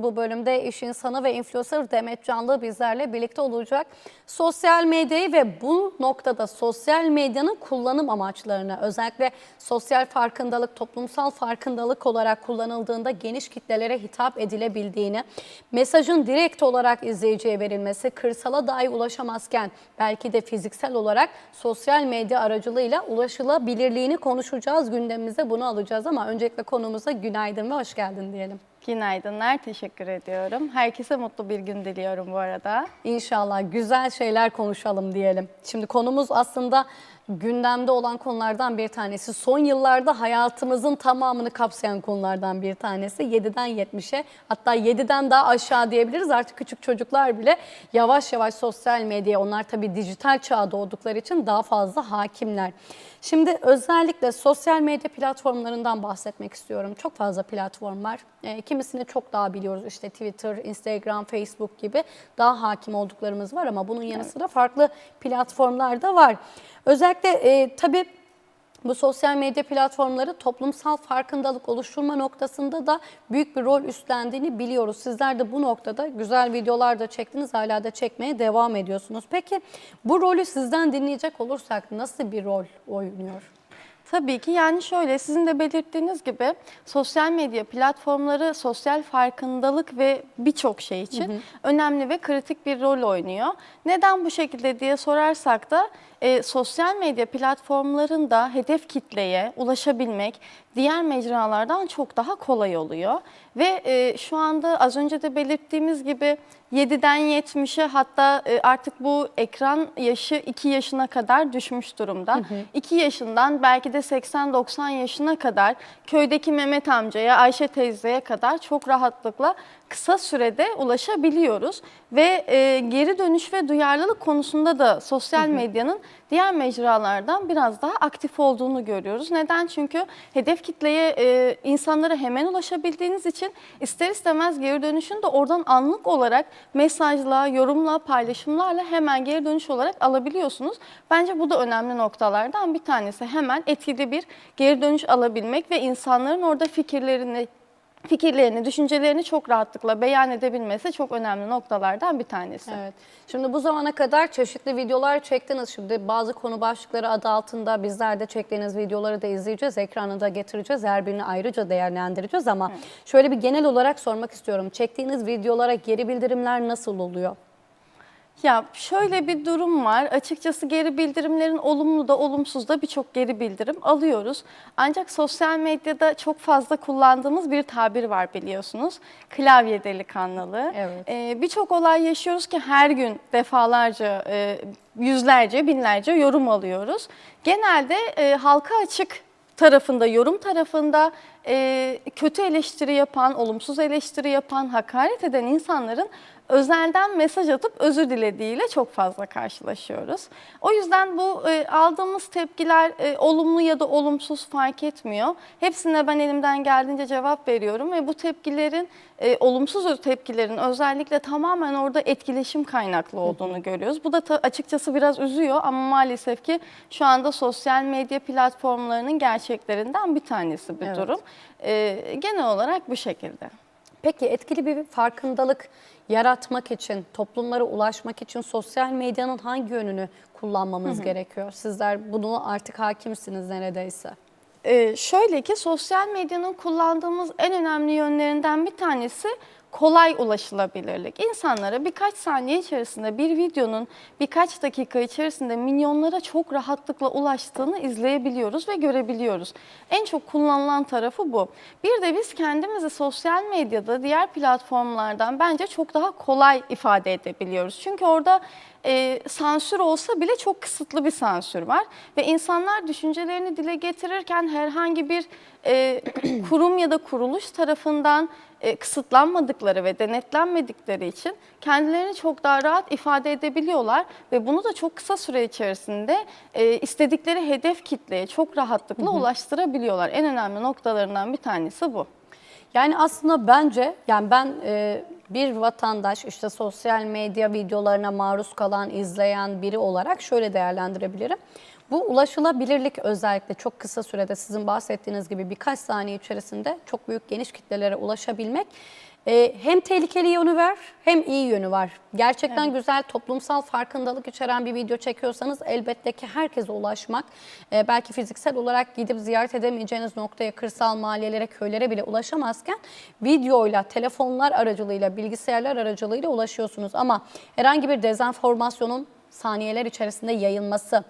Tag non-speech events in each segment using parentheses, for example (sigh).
Bu bölümde iş insanı ve influencer Demet Canlı bizlerle birlikte olacak. Sosyal medyayı ve bu noktada sosyal medyanın kullanım amaçlarını özellikle sosyal farkındalık, toplumsal farkındalık olarak kullanıldığında geniş kitlelere hitap edilebildiğini, mesajın direkt olarak izleyiciye verilmesi, kırsala dahi ulaşamazken belki de fiziksel olarak sosyal medya aracılığıyla ulaşılabilirliğini konuşacağız. Gündemimize bunu alacağız ama öncelikle konumuza günaydın ve hoş geldin diyelim. Günaydınlar, teşekkür ediyorum. Herkese mutlu bir gün diliyorum bu arada. İnşallah güzel şeyler konuşalım diyelim. Şimdi konumuz aslında gündemde olan konulardan bir tanesi. Son yıllarda hayatımızın tamamını kapsayan konulardan bir tanesi. 7'den 70'e hatta 7'den daha aşağı diyebiliriz. Artık küçük çocuklar bile yavaş yavaş sosyal medyaya onlar tabii dijital çağa doğdukları için daha fazla hakimler. Şimdi özellikle sosyal medya platformlarından bahsetmek istiyorum. Çok fazla platform var. E, kimisini çok daha biliyoruz. İşte Twitter, Instagram, Facebook gibi daha hakim olduklarımız var ama bunun yanı sıra farklı platformlar da var. Özellikle e, tabii bu sosyal medya platformları toplumsal farkındalık oluşturma noktasında da büyük bir rol üstlendiğini biliyoruz. Sizler de bu noktada güzel videolar da çektiniz, hala da çekmeye devam ediyorsunuz. Peki bu rolü sizden dinleyecek olursak nasıl bir rol oynuyor? Tabii ki yani şöyle sizin de belirttiğiniz gibi sosyal medya platformları sosyal farkındalık ve birçok şey için önemli ve kritik bir rol oynuyor. Neden bu şekilde diye sorarsak da e, sosyal medya platformlarında hedef kitleye ulaşabilmek diğer mecralardan çok daha kolay oluyor. Ve e, şu anda az önce de belirttiğimiz gibi 7'den 70'e hatta e, artık bu ekran yaşı 2 yaşına kadar düşmüş durumda. 2 yaşından belki de 80-90 yaşına kadar köydeki Mehmet amcaya, Ayşe teyzeye kadar çok rahatlıkla kısa sürede ulaşabiliyoruz. Ve e, geri dönüş ve duyarlılık konusunda da sosyal medyanın diğer mecralardan biraz daha aktif olduğunu görüyoruz. Neden? Çünkü hedef kitleye e, insanlara hemen ulaşabildiğiniz için ister istemez geri dönüşün de oradan anlık olarak mesajla, yorumla, paylaşımlarla hemen geri dönüş olarak alabiliyorsunuz. Bence bu da önemli noktalardan bir tanesi. Hemen etkili bir geri dönüş alabilmek ve insanların orada fikirlerini fikirlerini, düşüncelerini çok rahatlıkla beyan edebilmesi çok önemli noktalardan bir tanesi. Evet. Şimdi bu zamana kadar çeşitli videolar çektiniz. Şimdi bazı konu başlıkları adı altında bizler de çektiğiniz videoları da izleyeceğiz. Ekranı da getireceğiz. Her birini ayrıca değerlendireceğiz ama şöyle bir genel olarak sormak istiyorum. Çektiğiniz videolara geri bildirimler nasıl oluyor? Ya şöyle bir durum var. Açıkçası geri bildirimlerin olumlu da olumsuz da birçok geri bildirim alıyoruz. Ancak sosyal medyada çok fazla kullandığımız bir tabir var biliyorsunuz. Klavye delikanlılığı. Evet. Ee, birçok olay yaşıyoruz ki her gün defalarca, e, yüzlerce, binlerce yorum alıyoruz. Genelde e, halka açık tarafında, yorum tarafında e, kötü eleştiri yapan, olumsuz eleştiri yapan, hakaret eden insanların özelden mesaj atıp özür dilediğiyle çok fazla karşılaşıyoruz. O yüzden bu e, aldığımız tepkiler e, olumlu ya da olumsuz fark etmiyor. Hepsine ben elimden geldiğince cevap veriyorum ve bu tepkilerin, e, olumsuz tepkilerin özellikle tamamen orada etkileşim kaynaklı olduğunu görüyoruz. Bu da açıkçası biraz üzüyor ama maalesef ki şu anda sosyal medya platformlarının gerçeklerinden bir tanesi bir Evet. durum. E, genel olarak bu şekilde. Peki etkili bir farkındalık yaratmak için, toplumlara ulaşmak için sosyal medyanın hangi yönünü kullanmamız gerekiyor? Sizler bunu artık hakimsiniz neredeyse. Ee, şöyle ki sosyal medyanın kullandığımız en önemli yönlerinden bir tanesi kolay ulaşılabilirlik. İnsanlara birkaç saniye içerisinde bir videonun birkaç dakika içerisinde milyonlara çok rahatlıkla ulaştığını izleyebiliyoruz ve görebiliyoruz. En çok kullanılan tarafı bu. Bir de biz kendimizi sosyal medyada diğer platformlardan bence çok daha kolay ifade edebiliyoruz. Çünkü orada e, sansür olsa bile çok kısıtlı bir sansür var ve insanlar düşüncelerini dile getirirken herhangi bir e, (clears throat) kurum ya da kuruluş tarafından e, kısıtlanmadıkları ve denetlenmedikleri için kendilerini çok daha rahat ifade edebiliyorlar ve bunu da çok kısa süre içerisinde e, istedikleri hedef kitleye çok rahatlıkla ulaştırabiliyorlar. En önemli noktalarından bir tanesi bu. Yani aslında bence yani ben e, bir vatandaş işte sosyal medya videolarına maruz kalan, izleyen biri olarak şöyle değerlendirebilirim. Bu ulaşılabilirlik özellikle çok kısa sürede sizin bahsettiğiniz gibi birkaç saniye içerisinde çok büyük geniş kitlelere ulaşabilmek e, hem tehlikeli yönü var hem iyi yönü var. Gerçekten güzel toplumsal farkındalık içeren bir video çekiyorsanız elbette ki herkese ulaşmak, e, belki fiziksel olarak gidip ziyaret edemeyeceğiniz noktaya, kırsal mahallelere, köylere bile ulaşamazken videoyla, telefonlar aracılığıyla, bilgisayarlar aracılığıyla ulaşıyorsunuz. Ama herhangi bir dezenformasyonun saniyeler içerisinde yayılması,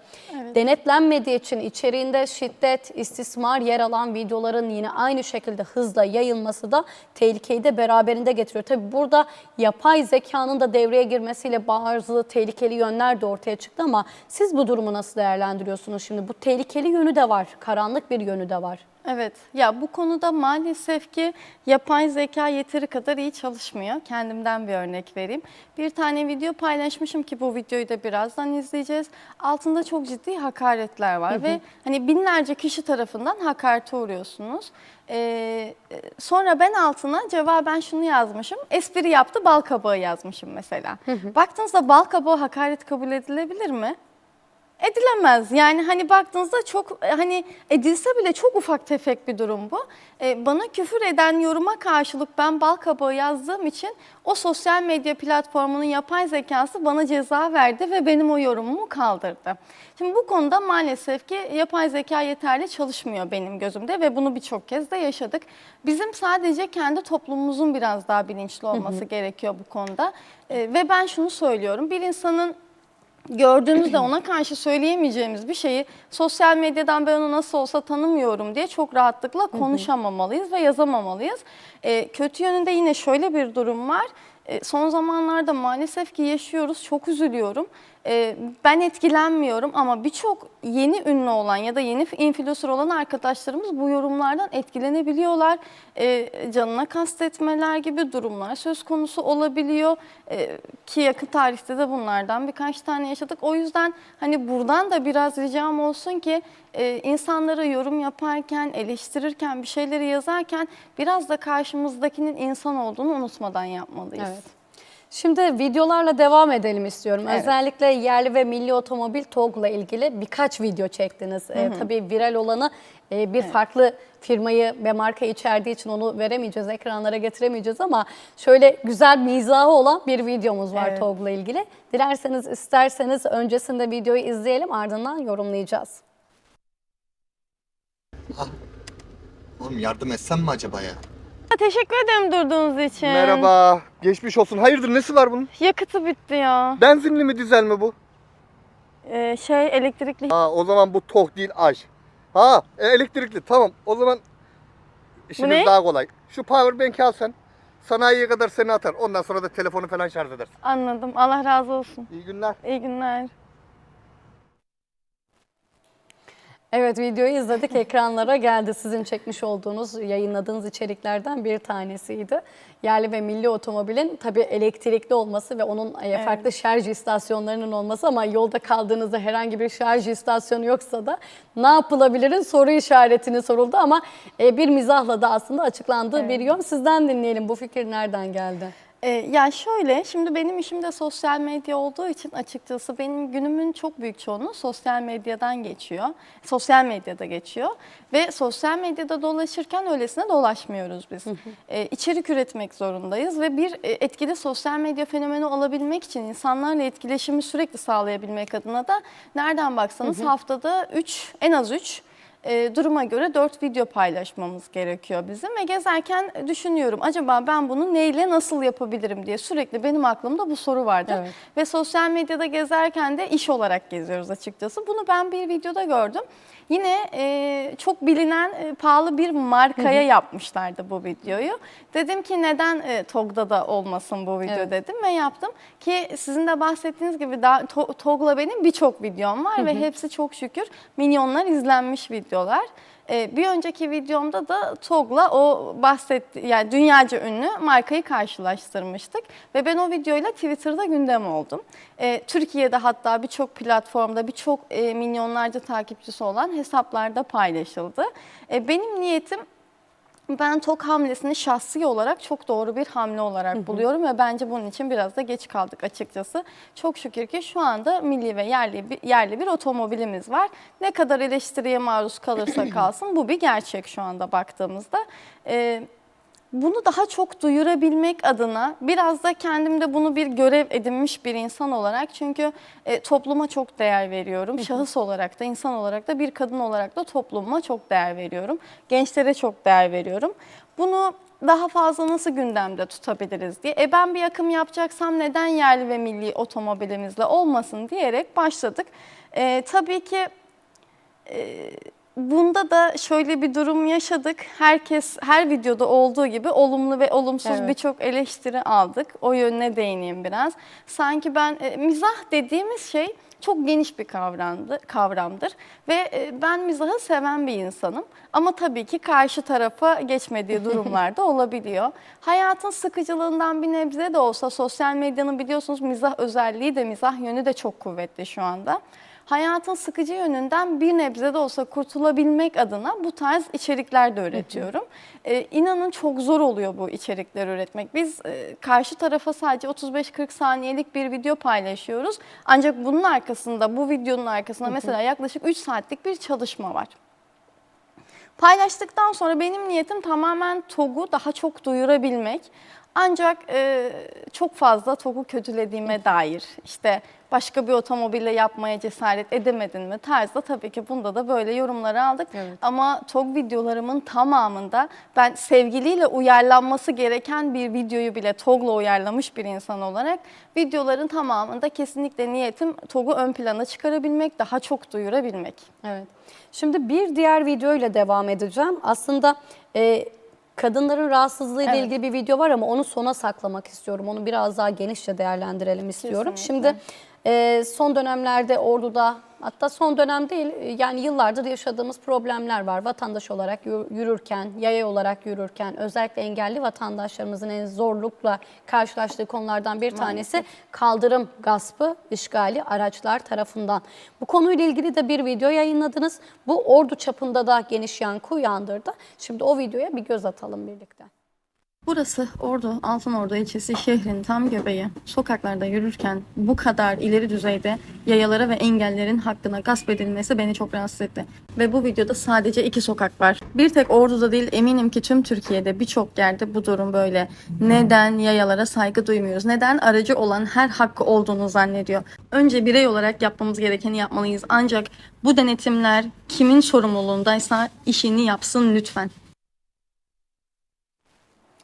denetlenmediği için içeriğinde şiddet, istismar yer alan videoların yine aynı şekilde hızla yayılması da tehlikeyi de beraberinde getiriyor. Tabi burada yapay zekanın da devreye girmesiyle bazı tehlikeli yönler de ortaya çıktı ama siz bu durumu nasıl değerlendiriyorsunuz şimdi? Bu tehlikeli yönü de var, karanlık bir yönü de var. Evet, ya bu konuda maalesef ki yapay zeka yeteri kadar iyi çalışmıyor. Kendimden bir örnek vereyim. Bir tane video paylaşmışım ki bu videoyu da birazdan izleyeceğiz. Altında çok ciddi hakaretler var ve hani binlerce kişi tarafından hakarete uğruyorsunuz. Ee, sonra ben altına cevaben şunu yazmışım. Espri yaptı bal kabağı yazmışım mesela. Baktığınızda bal kabağı hakaret kabul edilebilir mi? Edilemez. Yani hani baktığınızda çok hani edilse bile çok ufak tefek bir durum bu. Ee, bana küfür eden yoruma karşılık ben bal kabağı yazdığım için o sosyal medya platformunun yapay zekası bana ceza verdi ve benim o yorumumu kaldırdı. Şimdi bu konuda maalesef ki yapay zeka yeterli çalışmıyor benim gözümde ve bunu birçok kez de yaşadık. Bizim sadece kendi toplumumuzun biraz daha bilinçli olması gerekiyor bu konuda. Ee, ve ben şunu söylüyorum. Bir insanın gördüğümüzde ona karşı söyleyemeyeceğimiz bir şeyi sosyal medyadan ben onu nasıl olsa tanımıyorum diye çok rahatlıkla konuşamamalıyız ve yazamamalıyız. Ee, kötü yönünde yine şöyle bir durum var. Ee, son zamanlarda maalesef ki yaşıyoruz. Çok üzülüyorum. Ee, ben etkilenmiyorum ama birçok yeni ünlü olan ya da yeni influencer olan arkadaşlarımız bu yorumlardan etkilenebiliyorlar. Ee, canına kastetmeler gibi durumlar söz konusu olabiliyor. Ee, ki yakın tarihte de bunlardan birkaç tane yaşadık. O yüzden hani buradan da biraz ricam olsun ki e, insanlara yorum yaparken, eleştirirken, bir şeyleri yazarken biraz da karşımızdakinin insan olduğunu unutmadan yapmalıyız. Evet. Şimdi videolarla devam edelim istiyorum. Evet. Özellikle yerli ve milli otomobil TOG'la ilgili birkaç video çektiniz. Ee, tabii viral olanı e, bir farklı firmayı ve marka içerdiği için onu veremeyeceğiz, ekranlara getiremeyeceğiz ama şöyle güzel mizahı olan bir videomuz var Evet. TOG'la ilgili. Dilerseniz isterseniz öncesinde videoyu izleyelim ardından yorumlayacağız. Oğlum yardım etsem mi acaba ya? Teşekkür ederim durduğunuz için. Merhaba. Geçmiş olsun. Hayırdır nesi var bunun? Yakıtı bitti ya. Benzinli mi dizel mi bu? Ee, şey elektrikli. Ha o zaman bu tok değil aj. Ha e, elektrikli tamam. O zaman işimiz ne? daha kolay. Şu power bank'i al sen. Sanayiye kadar seni atar. Ondan sonra da telefonu falan şarj edersin. Anladım. Allah razı olsun. İyi günler. İyi günler. Evet videoyu izledik ekranlara geldi. Sizin çekmiş olduğunuz, yayınladığınız içeriklerden bir tanesiydi. Yerli ve milli otomobilin tabii elektrikli olması ve onun e, farklı şarj istasyonlarının olması ama yolda kaldığınızda herhangi bir şarj istasyonu yoksa da ne yapılabilirin soru işaretini soruldu ama e, bir mizahla da aslında açıklandığı bir yön. Sizden dinleyelim bu fikir nereden geldi? Ee, ya şöyle, şimdi benim işim de sosyal medya olduğu için açıkçası benim günümün çok büyük çoğunluğu sosyal medyadan geçiyor. Sosyal medyada geçiyor ve sosyal medyada dolaşırken öylesine dolaşmıyoruz biz. Ee, içerik üretmek zorundayız ve bir e, etkili sosyal medya fenomeni olabilmek için insanlarla etkileşimi sürekli sağlayabilmek adına da nereden baksanız haftada 3 en az 3 e, duruma göre 4 video paylaşmamız gerekiyor bizim ve gezerken düşünüyorum acaba ben bunu neyle nasıl yapabilirim diye sürekli benim aklımda bu soru vardı. Evet. Ve sosyal medyada gezerken de iş olarak geziyoruz açıkçası. Bunu ben bir videoda gördüm. Yine e, çok bilinen e, pahalı bir markaya yapmışlardı bu videoyu. Dedim ki neden e, TOG'da da olmasın bu video Evet. dedim ve yaptım. Ki sizin de bahsettiğiniz gibi daha To- TOG'la benim birçok videom var ve hepsi çok şükür milyonlar izlenmiş videolar. Videolar. Ee, bir önceki videomda da TOG'la o bahsetti yani dünyaca ünlü markayı karşılaştırmıştık ve ben o videoyla Twitter'da gündem oldum. Ee, Türkiye'de hatta birçok platformda birçok e, milyonlarca takipçisi olan hesaplarda paylaşıldı. E, benim niyetim ben TOK hamlesini şahsi olarak çok doğru bir hamle olarak buluyorum ve bence bunun için biraz da geç kaldık açıkçası. Çok şükür ki şu anda milli ve yerli bir, yerli bir otomobilimiz var. Ne kadar eleştiriye maruz kalırsa (clears throat) kalsın bu bir gerçek şu anda baktığımızda. Ee, bunu daha çok duyurabilmek adına biraz da kendimde bunu bir görev edinmiş bir insan olarak çünkü e, topluma çok değer veriyorum. Şahıs olarak da insan olarak da bir kadın olarak da topluma çok değer veriyorum. Gençlere çok değer veriyorum. Bunu daha fazla nasıl gündemde tutabiliriz diye. E ben bir akım yapacaksam neden yerli ve milli otomobilimizle olmasın diyerek başladık. E, tabii ki Bunda da şöyle bir durum yaşadık. Herkes her videoda olduğu gibi olumlu ve olumsuz Evet. birçok eleştiri aldık. O yönüne değineyim biraz. Sanki ben e, mizah dediğimiz şey çok geniş bir kavramdı, kavramdır ve e, ben mizahı seven bir insanım. Ama tabii ki karşı tarafa geçmediği durumlarda (laughs) olabiliyor. Hayatın sıkıcılığından bir nebze de olsa sosyal medyanın biliyorsunuz mizah özelliği de mizah yönü de çok kuvvetli şu anda hayatın sıkıcı yönünden bir nebze de olsa kurtulabilmek adına bu tarz içerikler de üretiyorum. Ee, inanın çok zor oluyor bu içerikler üretmek. Biz e, karşı tarafa sadece 35-40 saniyelik bir video paylaşıyoruz. Ancak bunun arkasında, bu videonun arkasında mesela yaklaşık 3 saatlik bir çalışma var. Paylaştıktan sonra benim niyetim tamamen TOG'u daha çok duyurabilmek. Ancak e, çok fazla TOG'u kötülediğime dair işte başka bir otomobille yapmaya cesaret edemedin mi tarzda tabii ki bunda da böyle yorumları aldık. Evet. Ama TOG videolarımın tamamında ben sevgiliyle uyarlanması gereken bir videoyu bile TOG'la uyarlamış bir insan olarak videoların tamamında kesinlikle niyetim TOG'u ön plana çıkarabilmek, daha çok duyurabilmek. Evet. Şimdi bir diğer video ile devam edeceğim. Aslında e, kadınların rahatsızlığıyla Evet. ilgili bir video var ama onu sona saklamak istiyorum. Onu biraz daha genişçe değerlendirelim istiyorum. Kesinlikle. Şimdi e, son dönemlerde Ordu'da hatta son dönem değil yani yıllardır yaşadığımız problemler var. Vatandaş olarak yürü- yürürken, yaya olarak yürürken özellikle engelli vatandaşlarımızın en zorlukla karşılaştığı konulardan bir tanesi kaldırım gaspı, işgali araçlar tarafından. Bu konuyla ilgili de bir video yayınladınız. Bu ordu çapında da geniş yankı uyandırdı. Şimdi o videoya bir göz atalım birlikte. Burası Ordu, Altınordu ilçesi şehrin tam göbeği. Sokaklarda yürürken bu kadar ileri düzeyde yayalara ve engellerin hakkına gasp edilmesi beni çok rahatsız etti. Ve bu videoda sadece iki sokak var. Bir tek Ordu'da değil eminim ki tüm Türkiye'de birçok yerde bu durum böyle. Neden yayalara saygı duymuyoruz? Neden aracı olan her hakkı olduğunu zannediyor? Önce birey olarak yapmamız gerekeni yapmalıyız. Ancak bu denetimler kimin sorumluluğundaysa işini yapsın lütfen.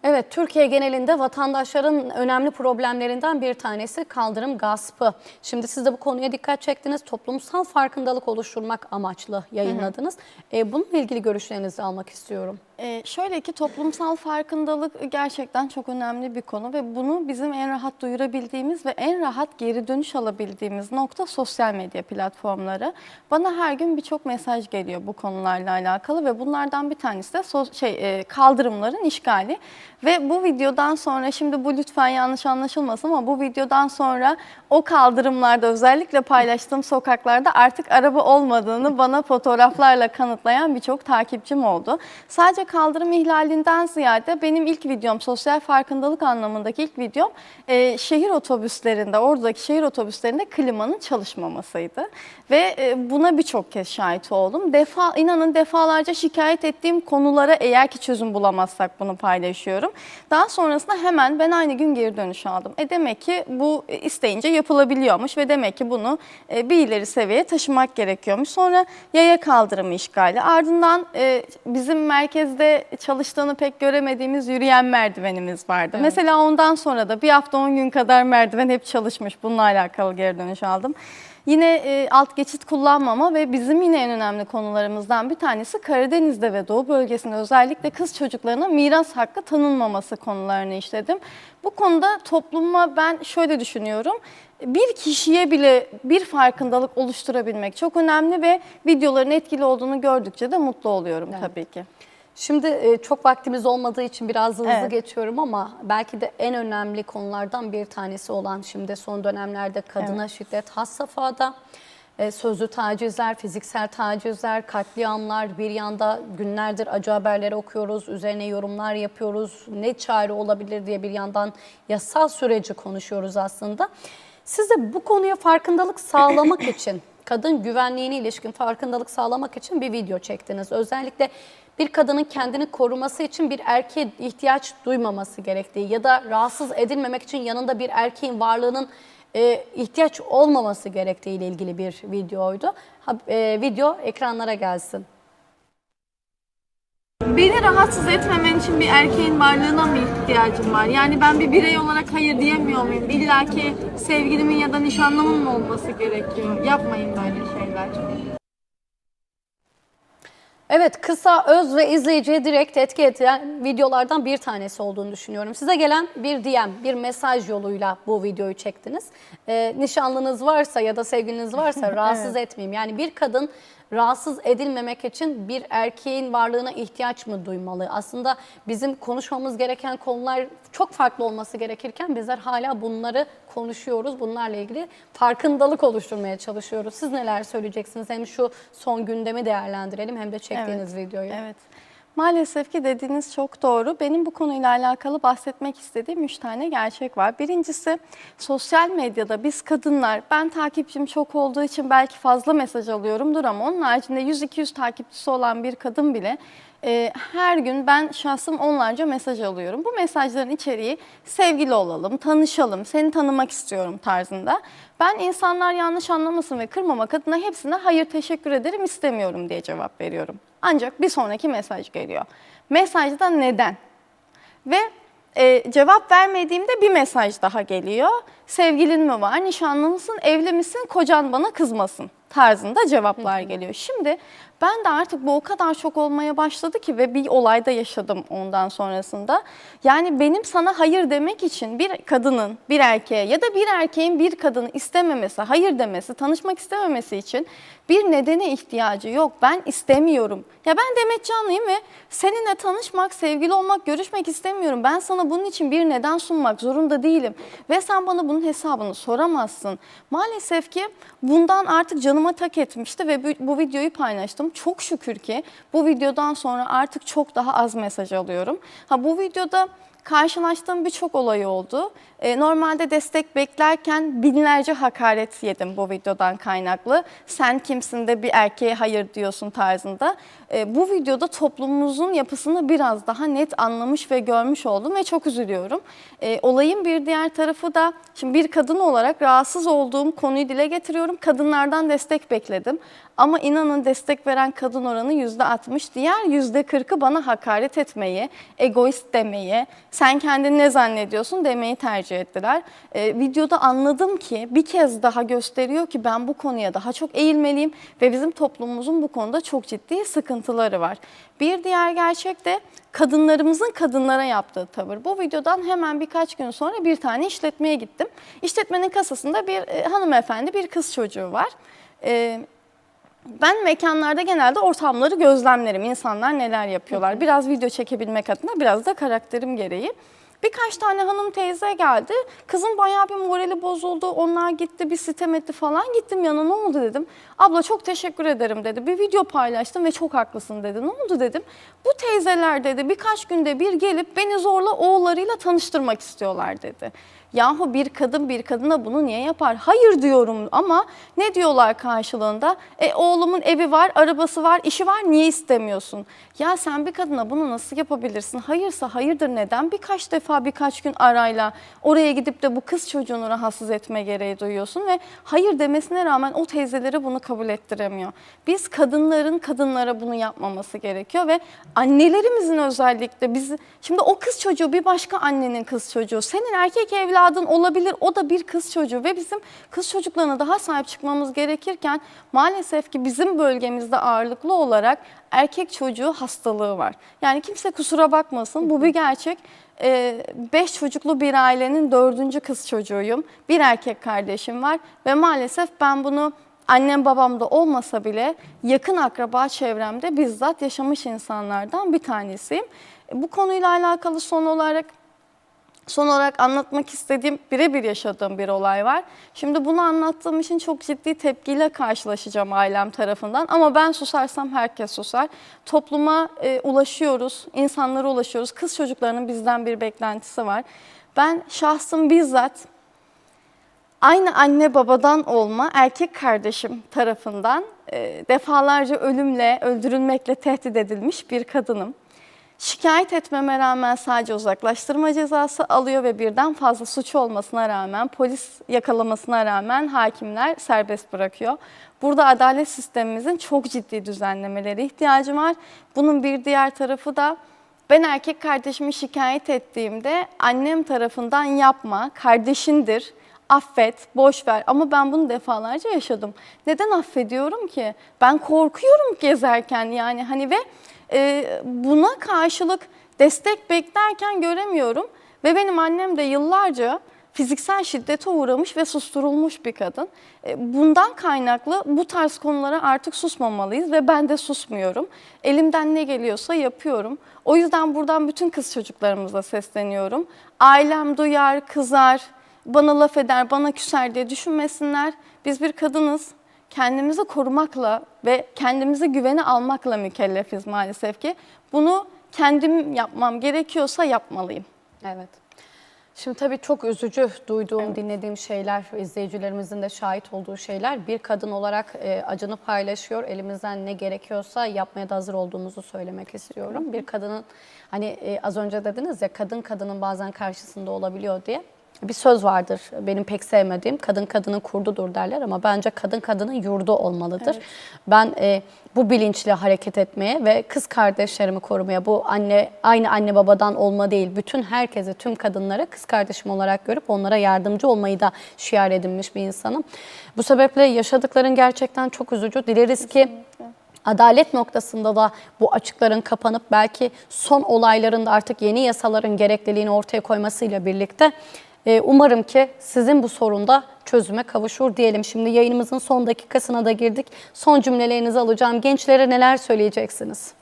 Evet, Türkiye genelinde vatandaşların önemli problemlerinden bir tanesi kaldırım gaspı. Şimdi siz de bu konuya dikkat çektiniz. Toplumsal farkındalık oluşturmak amaçlı yayınladınız. E, bununla ilgili görüşlerinizi almak istiyorum. Ee, şöyle ki toplumsal farkındalık gerçekten çok önemli bir konu ve bunu bizim en rahat duyurabildiğimiz ve en rahat geri dönüş alabildiğimiz nokta sosyal medya platformları. Bana her gün birçok mesaj geliyor bu konularla alakalı ve bunlardan bir tanesi de so- şey e, kaldırımların işgali ve bu videodan sonra şimdi bu lütfen yanlış anlaşılmasın ama bu videodan sonra o kaldırımlarda özellikle paylaştığım sokaklarda artık araba olmadığını bana fotoğraflarla kanıtlayan birçok takipçim oldu. Sadece kaldırım ihlalinden ziyade benim ilk videom sosyal farkındalık anlamındaki ilk videom e, şehir otobüslerinde oradaki şehir otobüslerinde klimanın çalışmamasıydı. Ve e, buna birçok kez şahit oldum. Defa inanın defalarca şikayet ettiğim konulara eğer ki çözüm bulamazsak bunu paylaşıyorum. Daha sonrasında hemen ben aynı gün geri dönüş aldım. E demek ki bu isteyince yapılabiliyormuş ve demek ki bunu e, bir ileri seviyeye taşımak gerekiyormuş. Sonra yaya kaldırımı işgali. Ardından e, bizim merkezde çalıştığını pek göremediğimiz yürüyen merdivenimiz vardı. Mesela ondan sonra da bir hafta 10 gün kadar merdiven hep çalışmış. Bununla alakalı geri dönüş aldım. Yine e, alt geçit kullanmama ve bizim yine en önemli konularımızdan bir tanesi Karadeniz'de ve Doğu bölgesinde özellikle kız çocuklarına miras hakkı tanınmaması konularını işledim. Bu konuda topluma ben şöyle düşünüyorum. Bir kişiye bile bir farkındalık oluşturabilmek çok önemli ve videoların etkili olduğunu gördükçe de mutlu oluyorum tabii ki. Şimdi e, çok vaktimiz olmadığı için biraz hızlı Evet. geçiyorum ama belki de en önemli konulardan bir tanesi olan şimdi son dönemlerde kadına şiddet has safhada. E, Sözlü tacizler, fiziksel tacizler, katliamlar bir yanda günlerdir acı haberleri okuyoruz, üzerine yorumlar yapıyoruz. Ne çare olabilir diye bir yandan yasal süreci konuşuyoruz aslında. Siz de bu konuya farkındalık sağlamak (clears throat) için, kadın güvenliğine ilişkin farkındalık sağlamak için bir video çektiniz. Özellikle bir kadının kendini koruması için bir erkeğe ihtiyaç duymaması gerektiği ya da rahatsız edilmemek için yanında bir erkeğin varlığının e, ihtiyaç olmaması gerektiği ile ilgili bir videoydu. Ha, e, video ekranlara gelsin. Beni rahatsız etmemen için bir erkeğin varlığına mı ihtiyacım var? Yani ben bir birey olarak hayır diyemiyor muyum? İlla ki sevgilimin ya da nişanlımın mı olması gerekiyor? Yapmayın böyle şeyler. Evet kısa, öz ve izleyiciye direkt etki eden videolardan bir tanesi olduğunu düşünüyorum. Size gelen bir DM, bir mesaj yoluyla bu videoyu çektiniz. Ee, nişanlınız varsa ya da sevgiliniz varsa (laughs) rahatsız etmeyeyim. Yani bir kadın rahatsız edilmemek için bir erkeğin varlığına ihtiyaç mı duymalı? Aslında bizim konuşmamız gereken konular çok farklı olması gerekirken bizler hala bunları konuşuyoruz. Bunlarla ilgili farkındalık oluşturmaya çalışıyoruz. Siz neler söyleyeceksiniz? Hem şu son gündemi değerlendirelim hem de çektiğiniz videoyu. Evet. Maalesef ki dediğiniz çok doğru. Benim bu konuyla alakalı bahsetmek istediğim üç tane gerçek var. Birincisi sosyal medyada biz kadınlar, ben takipçim çok olduğu için belki fazla mesaj alıyorumdur ama onun haricinde 100-200 takipçisi olan bir kadın bile e, her gün ben şahsım onlarca mesaj alıyorum. Bu mesajların içeriği sevgili olalım, tanışalım, seni tanımak istiyorum tarzında. Ben insanlar yanlış anlamasın ve kırmamak adına hepsine hayır teşekkür ederim istemiyorum diye cevap veriyorum. Ancak bir sonraki mesaj geliyor. Mesajda neden? Ve e, cevap vermediğimde bir mesaj daha geliyor. Sevgilin mi var, nişanlı mısın, evli misin, kocan bana kızmasın tarzında cevaplar geliyor. Şimdi ben de artık bu o kadar çok olmaya başladı ki ve bir olayda yaşadım ondan sonrasında. Yani benim sana hayır demek için bir kadının bir erkeğe ya da bir erkeğin bir kadını istememesi, hayır demesi, tanışmak istememesi için bir nedene ihtiyacı yok. Ben istemiyorum. Ya ben Demet Canlıyım ve seninle tanışmak, sevgili olmak, görüşmek istemiyorum. Ben sana bunun için bir neden sunmak zorunda değilim. Ve sen bana bunun hesabını soramazsın. Maalesef ki bundan artık canıma tak etmişti ve bu, bu videoyu paylaştım. Çok şükür ki bu videodan sonra artık çok daha az mesaj alıyorum. Ha bu videoda karşılaştığım birçok olay oldu. Ee, normalde destek beklerken binlerce hakaret yedim bu videodan kaynaklı. Sen kimsin de bir erkeğe hayır diyorsun tarzında. Ee, bu videoda toplumumuzun yapısını biraz daha net anlamış ve görmüş oldum ve çok üzülüyorum. Ee, olayın bir diğer tarafı da şimdi bir kadın olarak rahatsız olduğum konuyu dile getiriyorum. Kadınlardan destek bekledim. Ama inanın destek veren kadın oranı %60. Diğer %40'ı bana hakaret etmeyi, egoist demeyi, sen kendini ne zannediyorsun demeyi tercih ettiler. Ee, videoda anladım ki bir kez daha gösteriyor ki ben bu konuya daha çok eğilmeliyim ve bizim toplumumuzun bu konuda çok ciddi sıkıntıları var. Bir diğer gerçek de kadınlarımızın kadınlara yaptığı tavır. Bu videodan hemen birkaç gün sonra bir tane işletmeye gittim. İşletmenin kasasında bir e, hanımefendi, bir kız çocuğu var. E, ben mekanlarda genelde ortamları gözlemlerim. İnsanlar neler yapıyorlar. Biraz video çekebilmek adına biraz da karakterim gereği. Birkaç tane hanım teyze geldi. Kızın bayağı bir morali bozuldu. Onlar gitti bir sitem etti falan. Gittim yanına ne oldu dedim. Abla çok teşekkür ederim dedi. Bir video paylaştım ve çok haklısın dedi. Ne oldu dedim. Bu teyzeler dedi birkaç günde bir gelip beni zorla oğullarıyla tanıştırmak istiyorlar dedi. Yahu bir kadın bir kadına bunu niye yapar? Hayır diyorum ama ne diyorlar karşılığında? E oğlumun evi var, arabası var, işi var niye istemiyorsun? Ya sen bir kadına bunu nasıl yapabilirsin? Hayırsa hayırdır neden? Birkaç defa birkaç gün arayla oraya gidip de bu kız çocuğunu rahatsız etme gereği duyuyorsun ve hayır demesine rağmen o teyzelere bunu kabul ettiremiyor. Biz kadınların kadınlara bunu yapmaması gerekiyor ve annelerimizin özellikle biz şimdi o kız çocuğu bir başka annenin kız çocuğu senin erkek evladın evladın olabilir. O da bir kız çocuğu ve bizim kız çocuklarına daha sahip çıkmamız gerekirken maalesef ki bizim bölgemizde ağırlıklı olarak erkek çocuğu hastalığı var. Yani kimse kusura bakmasın bu bir gerçek. Ee, beş çocuklu bir ailenin dördüncü kız çocuğuyum. Bir erkek kardeşim var ve maalesef ben bunu annem babamda olmasa bile yakın akraba çevremde bizzat yaşamış insanlardan bir tanesiyim. Bu konuyla alakalı son olarak Son olarak anlatmak istediğim, birebir yaşadığım bir olay var. Şimdi bunu anlattığım için çok ciddi tepkiyle karşılaşacağım ailem tarafından. Ama ben susarsam herkes susar. Topluma e, ulaşıyoruz, insanlara ulaşıyoruz. Kız çocuklarının bizden bir beklentisi var. Ben şahsım bizzat aynı anne babadan olma erkek kardeşim tarafından e, defalarca ölümle, öldürülmekle tehdit edilmiş bir kadınım. Şikayet etmeme rağmen sadece uzaklaştırma cezası alıyor ve birden fazla suç olmasına rağmen, polis yakalamasına rağmen hakimler serbest bırakıyor. Burada adalet sistemimizin çok ciddi düzenlemeleri ihtiyacı var. Bunun bir diğer tarafı da ben erkek kardeşimi şikayet ettiğimde annem tarafından yapma, kardeşindir, affet, boş ver ama ben bunu defalarca yaşadım. Neden affediyorum ki? Ben korkuyorum gezerken yani hani ve buna karşılık destek beklerken göremiyorum. Ve benim annem de yıllarca fiziksel şiddete uğramış ve susturulmuş bir kadın. E, Bundan kaynaklı bu tarz konulara artık susmamalıyız ve ben de susmuyorum. Elimden ne geliyorsa yapıyorum. O yüzden buradan bütün kız çocuklarımıza sesleniyorum. Ailem duyar, kızar, bana laf eder, bana küser diye düşünmesinler. Biz bir kadınız. Kendimizi korumakla ve kendimizi güvene almakla mükellefiz maalesef ki. Bunu kendim yapmam gerekiyorsa yapmalıyım. Evet. Şimdi tabii çok üzücü duyduğum, dinlediğim şeyler, izleyicilerimizin de şahit olduğu şeyler. Bir kadın olarak e, acını paylaşıyor. Elimizden ne gerekiyorsa yapmaya da hazır olduğumuzu söylemek istiyorum. Bir kadının hani e, az önce dediniz ya kadın kadının bazen karşısında olabiliyor diye. Bir söz vardır benim pek sevmediğim kadın kadının kurdudur derler ama bence kadın kadının yurdu olmalıdır. Ben e, bu bilinçle hareket etmeye ve kız kardeşlerimi korumaya bu anne aynı anne babadan olma değil bütün herkese tüm kadınlara kız kardeşim olarak görüp onlara yardımcı olmayı da şiar edinmiş bir insanım. Bu sebeple yaşadıkların gerçekten çok üzücü. Dileriz ki Adalet noktasında da bu açıkların kapanıp belki son olayların da artık yeni yasaların gerekliliğini ortaya koymasıyla birlikte umarım ki sizin bu sorunda çözüme kavuşur diyelim. Şimdi yayınımızın son dakikasına da girdik. Son cümlelerinizi alacağım. Gençlere neler söyleyeceksiniz?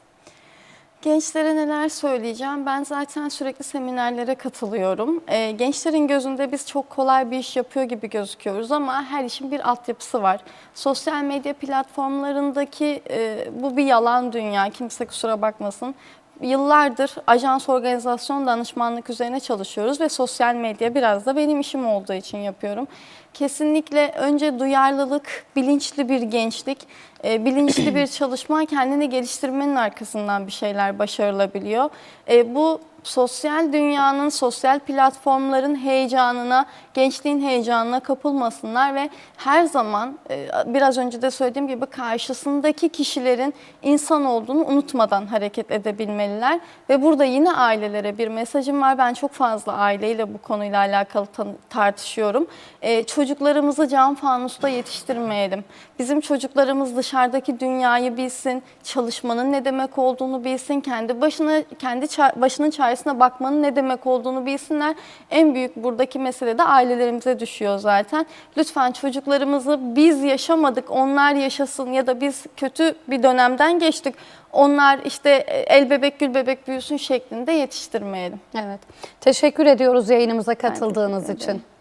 Gençlere neler söyleyeceğim? Ben zaten sürekli seminerlere katılıyorum. Ee, gençlerin gözünde biz çok kolay bir iş yapıyor gibi gözüküyoruz ama her işin bir altyapısı var. Sosyal medya platformlarındaki e, bu bir yalan dünya. Kimse kusura bakmasın. Yıllardır ajans organizasyon danışmanlık üzerine çalışıyoruz ve sosyal medya biraz da benim işim olduğu için yapıyorum. Kesinlikle önce duyarlılık, bilinçli bir gençlik, e, bilinçli bir (clears throat) çalışma kendini geliştirmenin arkasından bir şeyler başarılabiliyor. E, bu sosyal dünyanın, sosyal platformların heyecanına, gençliğin heyecanına kapılmasınlar ve her zaman e, biraz önce de söylediğim gibi karşısındaki kişilerin insan olduğunu unutmadan hareket edebilmeliler. Ve burada yine ailelere bir mesajım var. Ben çok fazla aileyle bu konuyla alakalı tartışıyorum. E, çocuklarımızı cam fanusta yetiştirmeyelim. Bizim çocuklarımız dışarıdaki dünyayı bilsin, çalışmanın ne demek olduğunu bilsin, kendi başına kendi başının çaresine bakmanın ne demek olduğunu bilsinler. En büyük buradaki mesele de ailelerimize düşüyor zaten. Lütfen çocuklarımızı biz yaşamadık, onlar yaşasın ya da biz kötü bir dönemden geçtik. Onlar işte el bebek gül bebek büyüsün şeklinde yetiştirmeyelim. Evet. Teşekkür ediyoruz yayınımıza katıldığınız için.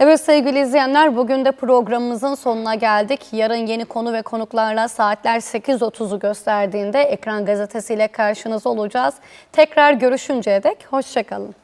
Evet sevgili izleyenler bugün de programımızın sonuna geldik. Yarın yeni konu ve konuklarla saatler 8.30'u gösterdiğinde Ekran Gazetesi ile karşınızda olacağız. Tekrar görüşünceye dek hoşçakalın.